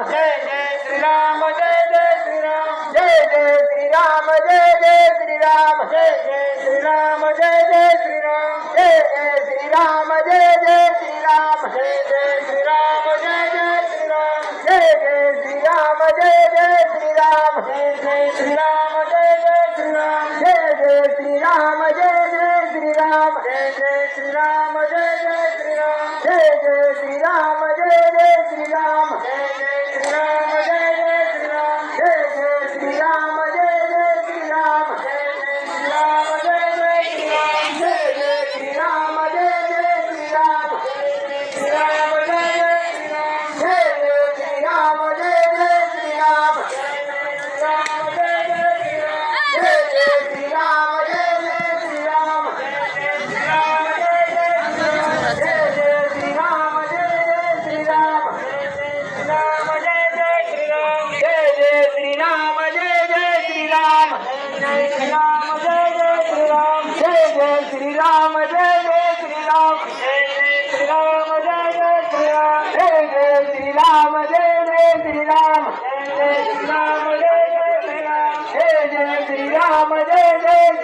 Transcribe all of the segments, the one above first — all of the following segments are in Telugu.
శ్రీరామ జయ జయ శ్రీరామ జయ జయ శ్రీరామ జయ జయ శ్రీరామ జయ జయ శ్రీరామ జయ జయ శ్రీరామ జయ జయ శ్రీరామ జయ జయ శ్రీరామ జయ జయ శ్రీరామ జయ జయ శ్రీరామ జయ జయ శ్రీరామ జయ జయ శ్రీరామ జయ జయ శ్రీరామ జయ జయ శ్రీరామ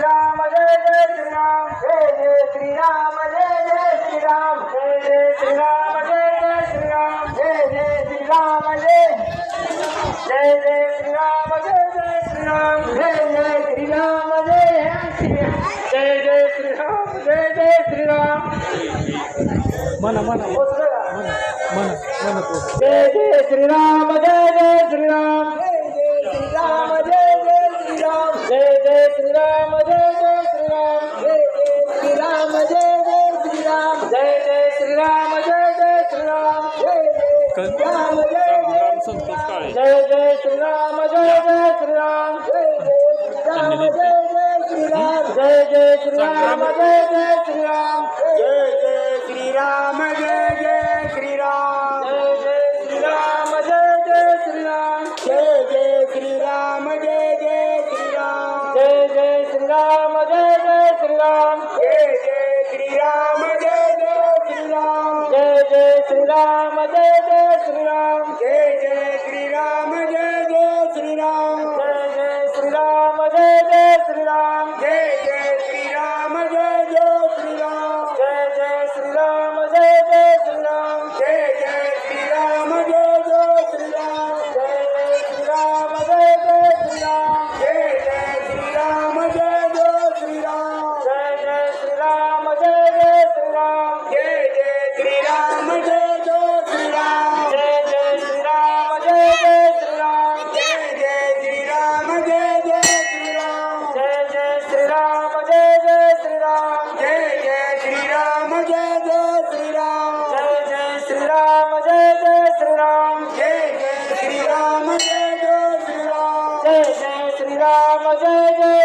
శ్రీరామ జయ జయ శ్రీరామ జయ జయ శ్రీరామ జయ జయ శ్రీరామ జయ జయ శ్రీరామ జయ జయ శ్రీరామ జయ జయ శ్రీరామ జయ జయ జయ శ్రీరామ జయ జయ శ్రీరామ జయ జయ శ్రీరామ జయ జయ జయ శ్రీరామ జయ జయ శ్రీరామ మన మన మన మన జయ జయ శ్రీరామ జయ జయ శ్రీరామ राम जय जय श्रीराम जय जय श्रीराम जय जय श्रीराम जय जय श्री राम जय जय श्रीराम जय जय राम जय जय संतोष जय श्री राम जय जय श्रीराम जय जय राम जय जय श्रीराम जय जय श्रीराम जय जय শ্রীরাম জয় Jai Jai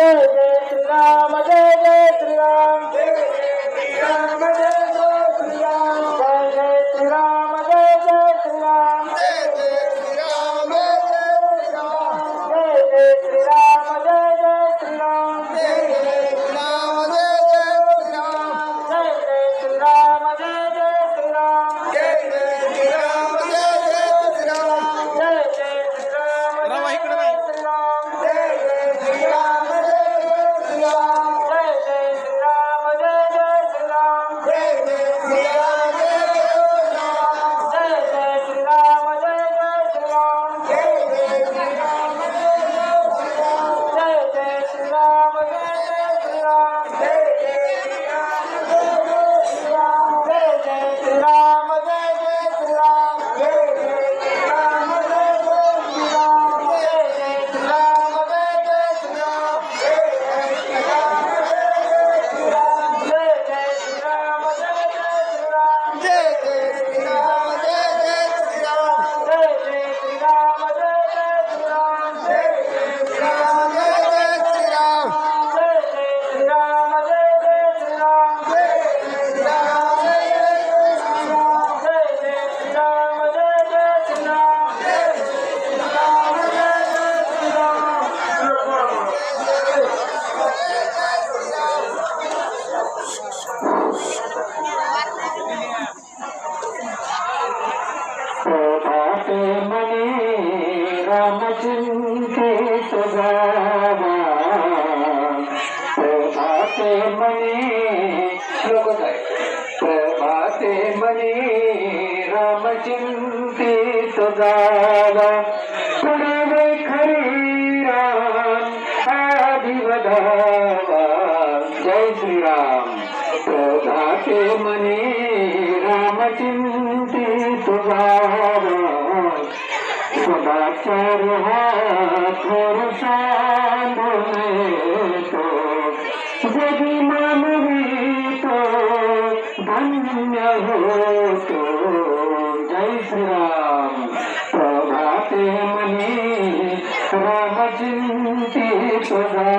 হবে प्रभाते मणि लोग प्रभाते मणि राम चिंती तो गावा पुणे खरी राम अभिवधावा जय श्री राम प्रभाते मनी राम चिंतित तो गावा सदाचार है थोड़ा सा